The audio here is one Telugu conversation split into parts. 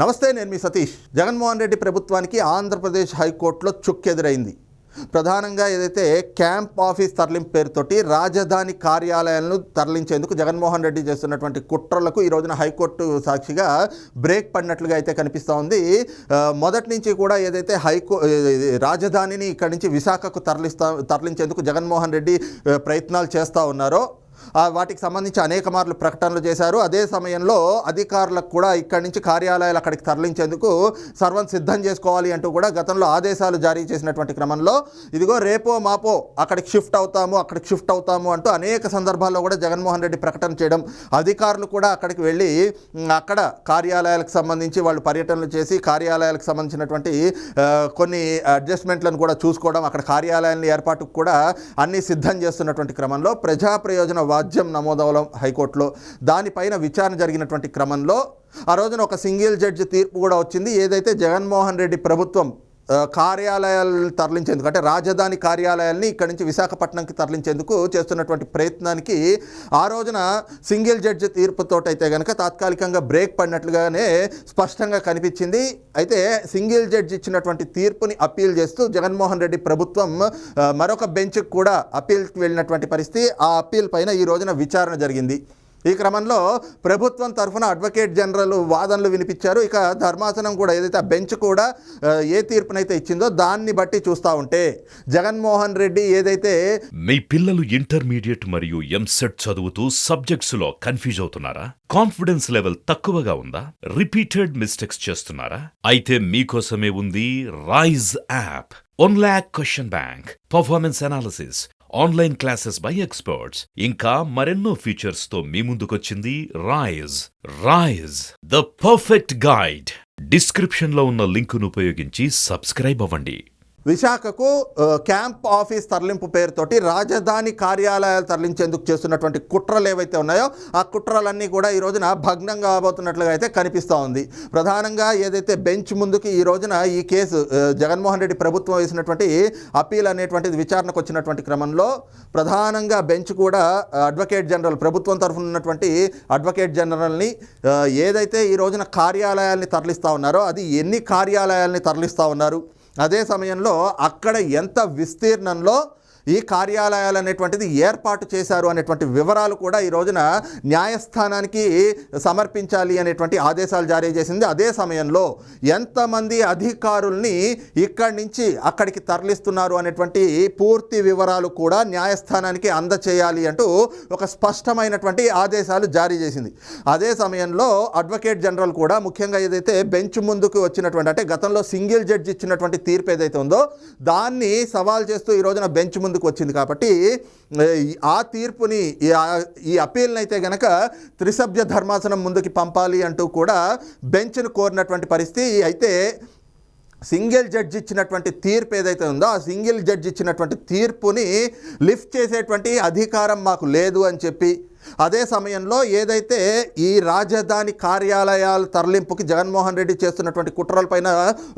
నమస్తే నేను మీ సతీష్. జగన్మోహన్ రెడ్డి ప్రభుత్వానికి ఆంధ్రప్రదేశ్ హైకోర్టులో చుక్కెదురైంది. ప్రధానంగా ఏదైతే క్యాంప్ ఆఫీస్ తరలింపు పేరుతోటి రాజధాని కార్యాలయాలను తరలించేందుకు జగన్మోహన్ రెడ్డి చేస్తున్నటువంటి కుట్రలకు ఈ రోజున హైకోర్టు సాక్షిగా బ్రేక్ పడినట్లుగా అయితే కనిపిస్తూ ఉంది. మొదటి నుంచి కూడా ఏదైతే హైకో రాజధానిని ఇక్కడి నుంచి విశాఖకు తరలిస్తా తరలించేందుకు జగన్మోహన్ రెడ్డి ప్రయత్నాలు చేస్తూ ఉన్నారో వాటికి సంబంధించి అనేక మార్లు ప్రకటనలు చేశారు. అదే సమయంలో అధికారులకు కూడా ఇక్కడి నుంచి కార్యాలయాలు అక్కడికి తరలించేందుకు సర్వం సిద్ధం చేసుకోవాలి అంటూ కూడా గతంలో ఆదేశాలు జారీ చేసినటువంటి క్రమంలో ఇదిగో రేపో మాపో అక్కడికి షిఫ్ట్ అవుతాము అక్కడికి షిఫ్ట్ అవుతాము అంటూ అనేక సందర్భాల్లో కూడా జగన్మోహన్ రెడ్డి ప్రకటన చేయడం అధికారులు కూడా అక్కడికి వెళ్ళి అక్కడ కార్యాలయాలకు సంబంధించి వాళ్ళు పర్యటనలు చేసి కార్యాలయాలకు సంబంధించినటువంటి కొన్ని అడ్జస్ట్మెంట్లను కూడా చూసుకోవడం అక్కడ కార్యాలయాలను ఏర్పాటుకు కూడా అన్ని సిద్ధం చేస్తున్నటువంటి క్రమంలో ప్రజా ప్రయోజన వాద్యం నమోదవలం హైకోర్టులో. దానిపైన విచారణ జరిగినటువంటి క్రమంలో ఆ రోజున ఒక సింగిల్ జడ్జి తీర్పు కూడా వచ్చింది. ఏదైతే జగన్మోహన్ రెడ్డి ప్రభుత్వం కార్యాలయాలు తరలించేందుకు అంటే రాజధాని కార్యాలయాల్ని ఇక్కడి నుంచి విశాఖపట్నంకి తరలించేందుకు చేస్తున్నటువంటి ప్రయత్నానికి ఆ రోజున సింగిల్ జడ్జి తీర్పుతో అయితే కనుక తాత్కాలికంగా బ్రేక్ పడినట్లుగానే స్పష్టంగా కనిపించింది. అయితే సింగిల్ జడ్జి ఇచ్చినటువంటి తీర్పుని అప్పీల్ చేస్తూ జగన్మోహన్ రెడ్డి ప్రభుత్వం మరొక బెంచ్కి కూడా అప్పీల్కి వెళ్ళినటువంటి పరిస్థితి. ఆ అప్పీల్ పైన ఈ రోజున విచారణ జరిగింది. ఈ క్రమంలో ప్రభుత్వం తరఫున అడ్వకేట్ జనరల్ వాదనలు వినిపించారు. ఇక ధర్మాసనం కూడా ఏదైతే ఆ బెంచ్ కూడా ఏ తీర్పునైతే ఇచ్చిందో దాన్ని బట్టి చూస్తూ ఉంటే జగన్మోహన్ రెడ్డి ఏదైతే మీ పిల్లలు ఇంటర్మీడియట్ మరియు ఎంసెట్ చదువుతూ సబ్జెక్ట్స్లో కన్ఫ్యూజ్ అవుతున్నారా? కాన్ఫిడెన్స్ లెవెల్ తక్కువగా ఉందా? రిపీటెడ్ మిస్టేక్స్ చేస్తున్నారా? అయితే మీకోసమే ఉంది Rise app one lakh question bank performance analysis online classes by experts. ఇంకా మరెన్నో ఫీచర్స్తో మీ ముందుకొచ్చింది Rise Rise the perfect guide డిస్క్రిప్షన్లో ఉన్న లింకును ఉపయోగించి సబ్స్క్రైబ్ అవ్వండి. విశాఖకు క్యాంప్ ఆఫీస్ తరలింపు పేరుతోటి రాజధాని కార్యాలయాలు తరలించేందుకు చేస్తున్నటువంటి కుట్రలు ఏవైతే ఉన్నాయో ఆ కుట్రలన్నీ కూడా ఈ రోజున భగ్నం కాబోతున్నట్లుగా అయితే కనిపిస్తూ ఉంది. ప్రధానంగా ఏదైతే బెంచ్ ముందుకి ఈ రోజున ఈ కేసు జగన్మోహన్ రెడ్డి ప్రభుత్వం వేసినటువంటి అప్పీల్ అనేటువంటిది విచారణకు వచ్చినటువంటి క్రమంలో ప్రధానంగా బెంచ్ కూడా అడ్వకేట్ జనరల్ ప్రభుత్వం తరఫున ఉన్నటువంటి అడ్వకేట్ జనరల్ని ఏదైతే ఈ రోజున కార్యాలయాల్ని తరలిస్తూ ఉన్నారో అది ఎన్ని కార్యాలయాల్ని తరలిస్తూ ఉన్నారు? అదే సమయంలో అక్కడ ఎంత విస్తీర్ణంలో ఈ కార్యాలయాలు అనేటువంటిది ఏర్పాటు చేశారు అనేటువంటి వివరాలు కూడా ఈ రోజున న్యాయస్థానానికి సమర్పించాలి అనేటువంటి ఆదేశాలు జారీ చేసింది. అదే సమయంలో ఎంతమంది అధికారుల్ని ఇక్కడి నుంచి అక్కడికి తరలిస్తున్నారు అనేటువంటి పూర్తి వివరాలు కూడా న్యాయస్థానానికి అందచేయాలి అంటూ ఒక స్పష్టమైనటువంటి ఆదేశాలు జారీ చేసింది. అదే సమయంలో అడ్వకేట్ జనరల్ కూడా ముఖ్యంగా ఏదైతే బెంచ్ ముందుకు వచ్చినటువంటి అంటే గతంలో సింగిల్ జడ్జి ఇచ్చినటువంటి తీర్పు ఏదైతే ఉందో దాన్ని సవాల్ చేస్తూ ఈ రోజున బెంచ్ ముందు ముందుకు వచ్చింది కాబట్టి ఆ తీర్పుని ఈ అపీల్ని అప్పీల్ని అయితే గనక త్రిసభ్య ధర్మాసనం ముందుకి పంపాలి అంటూ కూడా బెంచ్ను కోరినటువంటి పరిస్థితి. అయితే సింగిల్ జడ్జి ఇచ్చినటువంటి తీర్పు ఏదైతే ఉందో ఆ సింగిల్ జడ్జి ఇచ్చినటువంటి తీర్పుని లిఫ్ట్ చేసేటువంటి అధికారం మాకు లేదు అని చెప్పి అదే సమయంలో ఏదైతే ఈ రాజధాని కార్యాలయాల తరలింపుకి జగన్మోహన్ రెడ్డి చేస్తున్నటువంటి కుట్రలపైన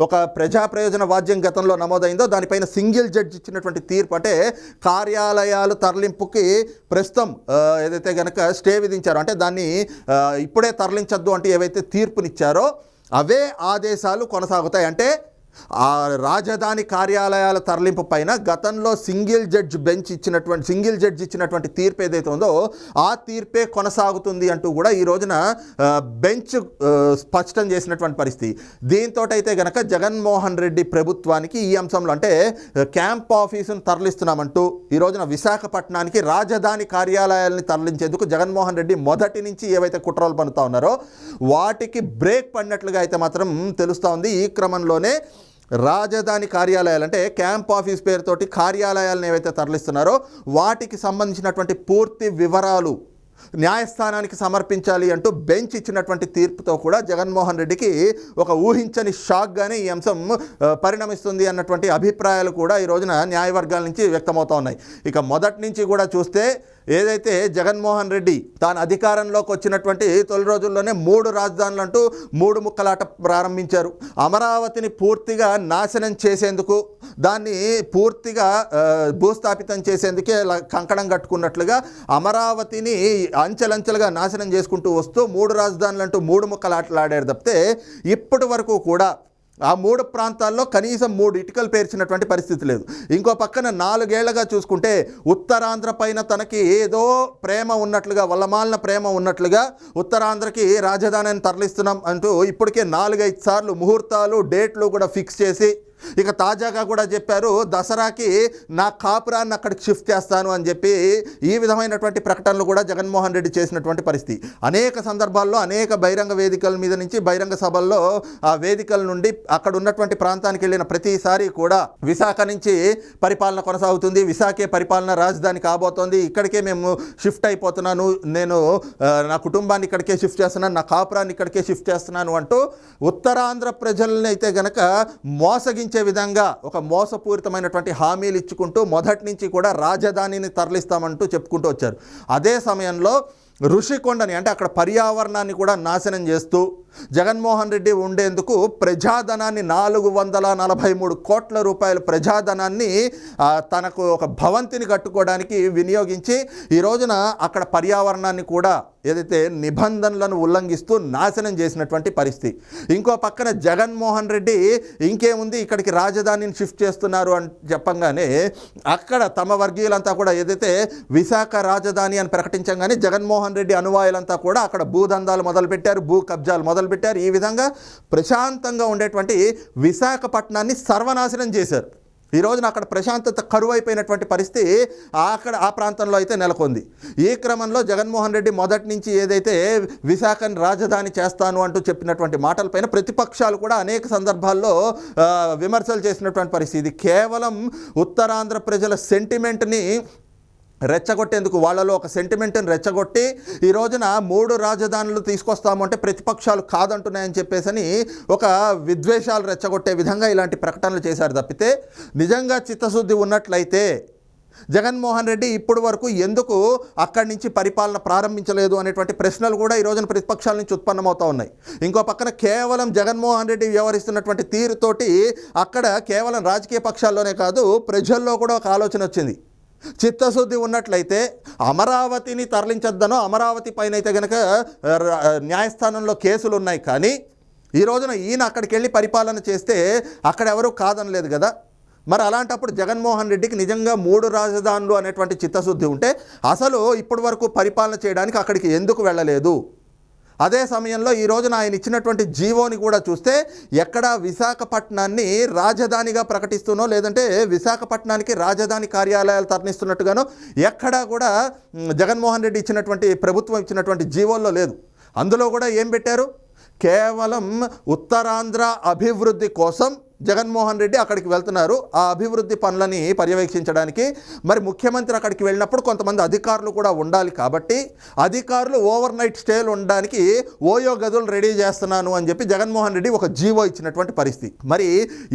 ఒక ప్రజా ప్రయోజన వాద్యం గతంలో నమోదైందో దానిపైన సింగిల్ జడ్జి ఇచ్చినటువంటి తీర్పు అంటే కార్యాలయాలు తరలింపుకి ప్రస్తుతం ఏదైతే కనుక స్టే విధించారో అంటే దాన్ని ఇప్పుడే తరలించద్దు అంటే ఏవైతే తీర్పునిచ్చారో అవే ఆదేశాలు కొనసాగుతాయి. అంటే ఆ రాజధాని కార్యాలయాల తరలింపు పైన గతంలో సింగిల్ జడ్జ్ బెంచ్ ఇచ్చినటువంటి సింగిల్ జడ్జ్ ఇచ్చినటువంటి తీర్పు ఏదైతే ఉందో ఆ తీర్పే కొనసాగుతుంది అంటూ కూడా ఈ రోజున బెంచ్ స్పష్టం చేసినటువంటి పరిస్థితి. దీంతో అయితే గనక జగన్మోహన్ రెడ్డి ప్రభుత్వానికి ఈ అంశంలో అంటే క్యాంప్ ఆఫీసును తరలిస్తున్నామంటూ ఈ రోజున విశాఖపట్నానికి రాజధాని కార్యాలయాల్ని తరలించేందుకు జగన్మోహన్ రెడ్డి మొదటి నుంచి ఏవైతే కుట్రలు పన్నుతా ఉన్నారో వాటికి బ్రేక్ పడినట్లుగా అయితే మాత్రం తెలుస్తూ ఉంది. ఈ క్రమంలోనే రాజధాని కార్యాలయాలు అంటే క్యాంప్ ఆఫీస్ పేరుతోటి కార్యాలయాలను ఏవైతే తరలిస్తున్నారో వాటికి సంబంధించినటువంటి పూర్తి వివరాలు న్యాయస్థానానికి సమర్పించాలి అంటూ బెంచ్ ఇచ్చినటువంటి తీర్పుతో కూడా జగన్మోహన్ రెడ్డికి ఒక ఊహించని షాక్గానే ఈ అంశం పరిణమిస్తుంది అన్నటువంటి అభిప్రాయాలు కూడా ఈ రోజున న్యాయవర్గాల నుంచి వ్యక్తమవుతూ ఉన్నాయి. ఇక మొదటి నుంచి కూడా చూస్తే ఏదైతే జగన్మోహన్ రెడ్డి తాను అధికారంలోకి వచ్చినటువంటి తొలి రోజుల్లోనే మూడు రాజధానులు అంటూ మూడు ముక్కలాట ప్రారంభించారు. అమరావతిని పూర్తిగా నాశనం చేసేందుకు దాన్ని పూర్తిగా భూస్థాపితం చేసేందుకే ల- కంకణం కట్టుకున్నట్లుగా అమరావతిని అంచెలంచెలుగా నాశనం చేసుకుంటూ వస్తూ మూడు రాజధానులు అంటూ మూడు ముక్కలాటలు ఆడారు తప్పితే ఇప్పటి వరకు కూడా ఆ మూడు ప్రాంతాల్లో కనీసం మూడు ఇటుకలు పేర్చినటువంటి పరిస్థితి లేదు. ఇంకో పక్కన నాలుగేళ్ళుగా చూసుకుంటే ఉత్తరాంధ్ర పైన తనకి ఏదో ప్రేమ ఉన్నట్లుగా వల్లమాలిన ప్రేమ ఉన్నట్లుగా ఉత్తరాంధ్రకి రాజధానిని తరలిస్తున్నాం అంటూ ఇప్పటికే నాలుగైదు సార్లు ముహూర్తాలు డేట్లు కూడా ఫిక్స్ చేసి ఇక తాజాగా కూడా చెప్పారు దసరాకి నా కాపురాన్ని అక్కడికి షిఫ్ట్ చేస్తాను అని చెప్పి ఈ విధమైనటువంటి ప్రకటనలు కూడా జగన్మోహన్ రెడ్డి చేసినటువంటి పరిస్థితి. అనేక సందర్భాల్లో అనేక బహిరంగ వేదికల మీద నుంచి బహిరంగ సభల్లో ఆ వేదికల నుండి అక్కడ ఉన్నటువంటి ప్రాంతానికి వెళ్ళిన ప్రతిసారి కూడా విశాఖ నుంచి పరిపాలన కొనసాగుతుంది. విశాఖే పరిపాలన రాజధాని కాబోతోంది. ఇక్కడికే మేము షిఫ్ట్ అయిపోతున్నాను. నేను నా కుటుంబాన్ని ఇక్కడికే షిఫ్ట్ చేస్తున్నాను. నా కాపురాన్ని ఇక్కడికే షిఫ్ట్ చేస్తున్నాను అంటూ ఉత్తరాంధ్ర ప్రజలనైతే అయితే గనక మోసగించి విధంగా ఒక మోసపూరితమైనటువంటి హామీలు ఇచ్చుకుంటూ మొదటి నుంచి కూడా రాజధానిని తరలిస్తామంటూ చెప్పుకుంటూ వచ్చారు. అదే సమయంలో ఋషికొండని అంటే అక్కడ పర్యావరణాన్ని కూడా నాశనం చేస్తూ జగన్మోహన్ రెడ్డి ఉండేందుకు ప్రజాధనాన్ని నాలుగు వందల నలభై మూడు కోట్ల రూపాయల ప్రజాధనాన్ని తనకు ఒక భవంతిని కట్టుకోవడానికి వినియోగించి ఈ రోజున అక్కడ పర్యావరణాన్ని కూడా ఏదైతే నిబంధనలను ఉల్లంఘిస్తూ నాశనం చేసినటువంటి పరిస్థితి. ఇంకో పక్కన జగన్మోహన్ రెడ్డి ఇంకేముంది? ఇక్కడికి రాజధానిని షిఫ్ట్ చేస్తున్నారు అని చెప్పంగానే అక్కడ తమ వర్గీయులంతా కూడా ఏదైతే విశాఖ రాజధాని అని ప్రకటించగానే జగన్మోహన్ రెడ్డి అనువాయులంతా కూడా అక్కడ భూదందాలు మొదలుపెట్టారు భూ కబ్జాలు మొదలుపెట్టారు. ఈ విధంగా ప్రశాంతంగా ఉండేటువంటి విశాఖపట్నాన్ని సర్వనాశనం చేశారు. ఈ రోజున అక్కడ ప్రశాంతత కరువైపోయినటువంటి పరిస్థితి అక్కడ ఆ ప్రాంతంలో అయితే నెలకొంది. ఈ క్రమంలో జగన్మోహన్ రెడ్డి మొదటి నుంచి ఏదైతే విశాఖని రాజధాని చేస్తాను అంటూ చెప్పినటువంటి మాటలపైన ప్రతిపక్షాలు కూడా అనేక సందర్భాల్లో విమర్శలు చేసినటువంటి పరిస్థితి. ఇది కేవలం ఉత్తరాంధ్ర ప్రజల సెంటిమెంట్ని రెచ్చగొట్టేందుకు వాళ్ళలో ఒక సెంటిమెంట్ని రెచ్చగొట్టి ఈ రోజున మూడు రాజధానులు తీసుకొస్తాము అంటే ప్రతిపక్షాలు కాదంటున్నాయని చెప్పేసని ఒక విద్వేషాలు రెచ్చగొట్టే విధంగా ఇలాంటి ప్రకటనలు చేశారు తప్పితే నిజంగా చిత్తశుద్ధి ఉన్నట్లయితే జగన్మోహన్ రెడ్డి ఇప్పటి వరకు ఎందుకు అక్కడి నుంచి పరిపాలన ప్రారంభించలేదు అనేటువంటి ప్రశ్నలు కూడా ఈ రోజున ప్రతిపక్షాల నుంచి ఉత్పన్నమవుతా ఉన్నాయి. ఇంకో పక్కన కేవలం జగన్మోహన్ రెడ్డి వ్యవహరిస్తున్నటువంటి తీరుతోటి అక్కడ కేవలం రాజకీయ పక్షాల్లోనే కాదు ప్రజల్లో కూడా ఒక ఆలోచన వచ్చింది. చిత్తశుద్ధి ఉన్నట్లయితే అమరావతిని తరలించొద్దనో అమరావతి పైన అయితే కనుక న్యాయస్థానంలో కేసులు ఉన్నాయి కానీ ఈ రోజున ఈయన అక్కడికి వెళ్ళి పరిపాలన చేస్తే అక్కడ ఎవరు కాదనలేదు కదా. మరి అలాంటప్పుడు జగన్మోహన్ రెడ్డికి నిజంగా మూడు రాజధానులు అనేటువంటి చిత్తశుద్ధి ఉంటే అసలు ఇప్పటి వరకు పరిపాలన చేయడానికి అక్కడికి ఎందుకు వెళ్ళలేదు? అదే సమయంలో ఈ రోజున ఆయన ఇచ్చినటువంటి జీవోని కూడా చూస్తే ఎక్కడ విశాఖపట్నాన్ని రాజధానిగా ప్రకటిస్తునో లేదంటే విశాఖపట్నానికి రాజధాని కార్యాలయాలు తరలిస్తున్నట్టుగానో ఎక్కడా కూడా జగన్మోహన్ రెడ్డి ఇచ్చినటువంటి ప్రభుత్వం ఇచ్చినటువంటి జీవోల్లో లేదు. అందులో కూడా ఏం పెట్టారు? కేవలం ఉత్తరాంధ్ర అభివృద్ధి కోసం జగన్మోహన్ రెడ్డి అక్కడికి వెళ్తున్నారు. ఆ అభివృద్ధి పనులని పర్యవేక్షించడానికి మరి ముఖ్యమంత్రి అక్కడికి వెళ్ళినప్పుడు కొంతమంది అధికారులు కూడా ఉండాలి కాబట్టి అధికారులు ఓవర్ నైట్ స్టేలు ఉండడానికి ఓయో గదులు రెడీ చేస్తున్నాను అని చెప్పి జగన్మోహన్ రెడ్డి ఒక జీవో ఇచ్చినటువంటి పరిస్థితి. మరి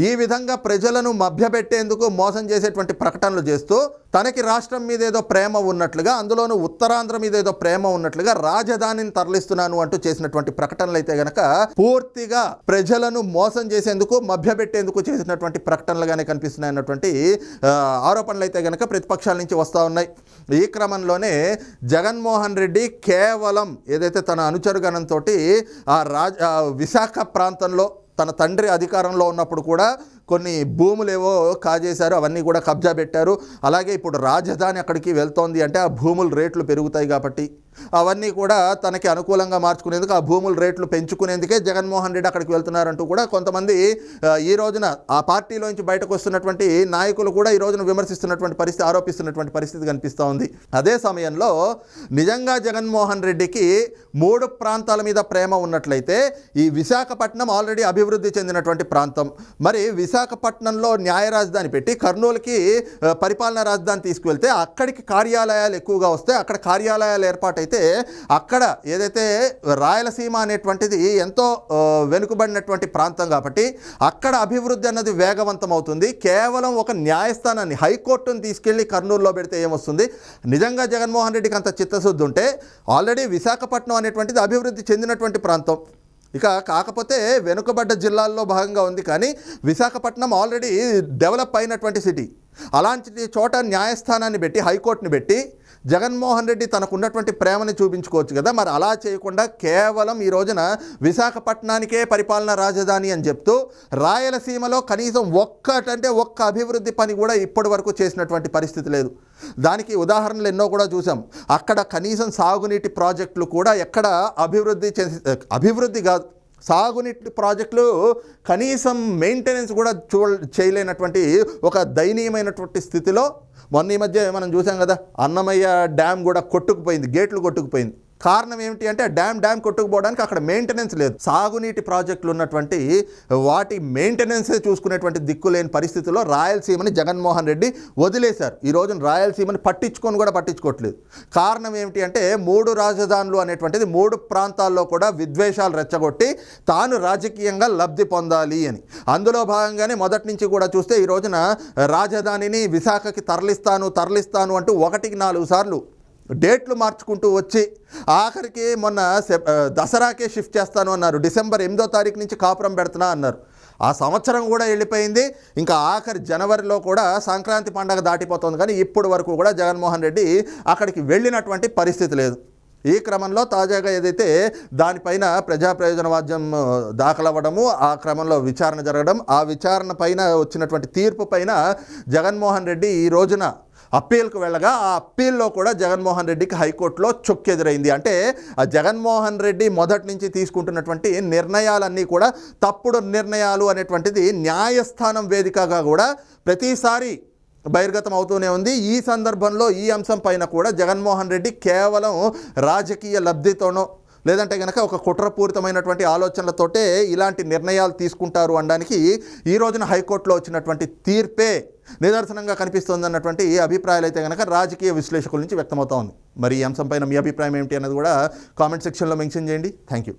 ఈ విధంగా ప్రజలను మభ్యపెట్టేందుకు మోసం చేసేటువంటి ప్రకటనలు చేస్తూ తనకి రాష్ట్రం మీద ఏదో ప్రేమ ఉన్నట్లుగా అందులోనూ ఉత్తరాంధ్ర మీద ఏదో ప్రేమ ఉన్నట్లుగా రాజధానిని తరలిస్తున్నాను అంటూ చేసినటువంటి ప్రకటనలు అయితే గనక పూర్తిగా ప్రజలను మోసం చేసేందుకు మభ్యపెట్టేందుకు చేసినటువంటి ప్రకటనలుగానే కనిపిస్తున్నాయి అన్నటువంటి ఆరోపణలు అయితే గనక ప్రతిపక్షాల నుంచి వస్తూ ఉన్నాయి. ఈ క్రమంలోనే జగన్మోహన్ రెడ్డి కేవలం ఏదైతే తన అనుచరుగణంతో ఆ రాజ విశాఖ ప్రాంతంలో తన తండ్రి అధికారంలో ఉన్నప్పుడు కూడా కొన్ని భూములేవో కాజేశారు అవన్నీ కూడా కబ్జా పెట్టారు. అలాగే ఇప్పుడు రాజధాని అక్కడికి వెళ్తోంది అంటే ఆ భూముల రేట్లు పెరుగుతాయి కాబట్టి అవన్నీ కూడా తనకి అనుకూలంగా మార్చుకునేందుకు ఆ భూముల రేట్లు పెంచుకునేందుకే జగన్మోహన్ రెడ్డి అక్కడికి వెళ్తున్నారంటూ కూడా కొంతమంది ఈ రోజున ఆ పార్టీలోంచి బయటకు వస్తున్నటువంటి నాయకులు కూడా ఈ రోజున విమర్శిస్తున్నటువంటి పరిస్థితి ఆరోపిస్తున్నటువంటి పరిస్థితి కనిపిస్తూ ఉంది. అదే సమయంలో నిజంగా జగన్మోహన్ రెడ్డికి మూడు ప్రాంతాల మీద ప్రేమ ఉన్నట్లయితే ఈ విశాఖపట్నం ఆల్రెడీ అభివృద్ధి చెందినటువంటి ప్రాంతం. మరి విశాఖపట్నంలో న్యాయ రాజధాని పెట్టి కర్నూలుకి పరిపాలనా రాజధాని తీసుకువెళ్తే అక్కడికి కార్యాలయాలు ఎక్కువగా వస్తే అక్కడ కార్యాలయాలు ఏర్పాటు అయితే అక్కడ ఏదైతే రాయలసీమ అనేటువంటిది ఎంతో వెనుకబడినటువంటి ప్రాంతం కాబట్టి అక్కడ అభివృద్ధి అన్నది వేగవంతం అవుతుంది కేవలం ఒక న్యాయస్థానాన్ని హైకోర్టును తీసుకెళ్ళి కర్నూలులో పెడితే ఏమొస్తుంది? నిజంగా జగన్మోహన్ రెడ్డికి అంత చిత్తశుద్ధి ఉంటే ఆల్రెడీ విశాఖపట్నం అనేటువంటిది అభివృద్ధి చెందినటువంటి ప్రాంతం. ఇక కాకపోతే వెనుకబడ్డ జిల్లాల్లో భాగంగా ఉంది కానీ విశాఖపట్నం ఆల్రెడీ డెవలప్ అయినటువంటి సిటీ. అలాంటి చోట న్యాయస్థానాన్ని పెట్టి హైకోర్టుని పెట్టి జగన్మోహన్ రెడ్డి తనకున్నటువంటి ప్రేమని చూపించుకోవచ్చు కదా. మరి అలా చేయకుండా కేవలం ఈ రోజున విశాఖపట్నానికే పరిపాలన రాజధాని అని చెప్తూ రాయలసీమలో కనీసం ఒక్కటంటే ఒక్క అభివృద్ధి పని కూడా ఇప్పటి వరకు చేసినటువంటి పరిస్థితి లేదు. దానికి ఉదాహరణలు ఎన్నో కూడా చూసాం అక్కడ కనీసం సాగునీటి ప్రాజెక్టులు కూడా ఎక్కడ అభివృద్ధి చేసి అభివృద్ధి కాదు సాగునీటి ప్రాజెక్టులు కనీసం మెయింటెనెన్స్ కూడా చూ చేయలేనటువంటి ఒక దయనీయమైనటువంటి స్థితిలో మొన్న ఈ మధ్య మనం చూసాం కదా అన్నమయ్య డ్యామ్ కూడా కొట్టుకుపోయింది గేట్లు కొట్టుకుపోయింది. కారణం ఏమిటి అంటే డ్యామ్ డ్యామ్ కొట్టుకుపోవడానికి అక్కడ మెయింటెనెన్స్ లేదు. సాగునీటి ప్రాజెక్టులు ఉన్నటువంటి వాటి మెయింటెనెన్సే చూసుకునేటువంటి దిక్కు లేని పరిస్థితిలో రాయలసీమని జగన్మోహన్ రెడ్డి వదిలేశారు. ఈ రోజున రాయలసీమని పట్టించుకొని కూడా పట్టించుకోవట్లేదు. కారణం ఏమిటి అంటే మూడు రాజధానులు అనేటువంటిది మూడు ప్రాంతాల్లో కూడా విద్వేషాలు రెచ్చగొట్టి తాను రాజకీయంగా లబ్ధి పొందాలి అని. అందులో భాగంగానే మొదటి నుంచి కూడా చూస్తే ఈ రోజున రాజధానిని విశాఖకి తరలిస్తాను తరలిస్తాను అంటూ ఒకటికి నాలుగు సార్లు డేట్లు మార్చుకుంటూ వచ్చి ఆఖరికి మొన్న సెప్- దసరాకే షిఫ్ట్ చేస్తాను అన్నారు. డిసెంబర్ ఎనిమిదో తారీఖు నుంచి కాపురం పెడుతున్నా అన్నారు. ఆ సంవత్సరం కూడా వెళ్ళిపోయింది. ఇంకా ఆఖరి జనవరిలో కూడా సంక్రాంతి పండగ దాటిపోతుంది. కానీ ఇప్పుడు వరకు కూడా జగన్మోహన్ రెడ్డి అక్కడికి వెళ్ళినటువంటి పరిస్థితి లేదు. ఈ క్రమంలో తాజాగా ఏదైతే దానిపైన ప్రజా ప్రయోజనవాద్యం దాఖలవ్వడము ఆ క్రమంలో విచారణ జరగడం ఆ విచారణ పైన వచ్చినటువంటి తీర్పు పైన జగన్మోహన్ రెడ్డి ఈ రోజున అప్పీల్కు వెళ్ళగా ఆ అప్పీల్లో కూడా జగన్మోహన్ రెడ్డికి హైకోర్టులో చొక్కెదురైంది అంటే ఆ జగన్మోహన్ రెడ్డి మొదటి నుంచి తీసుకుంటున్నటువంటి నిర్ణయాలన్నీ కూడా తప్పుడు నిర్ణయాలు అనేటువంటిది న్యాయస్థానం వేదికగా కూడా ప్రతిసారి బహిర్గతం అవుతూనే ఉంది. ఈ సందర్భంలో ఈ అంశం పైన కూడా జగన్మోహన్ రెడ్డి కేవలం రాజకీయ లబ్ధితోనో లేదంటే కనుక ఒక కుట్రపూరితమైనటువంటి ఆలోచనలతోటే ఇలాంటి నిర్ణయాలు తీసుకుంటారు అనడానికి ఈ రోజున హైకోర్టులో వచ్చినటువంటి తీర్పే నిదర్శనంగా కనిపిస్తుంది అన్నటువంటి అభిప్రాయాలు అయితే కనుక రాజకీయ విశ్లేషకుల నుంచి వ్యక్తమవుతా ఉంది. మరి ఈ అంశంపైన మీ అభిప్రాయం ఏమిటి అన్నది కూడా కామెంట్ సెక్షన్లో మెన్షన్ చేయండి. Thank you.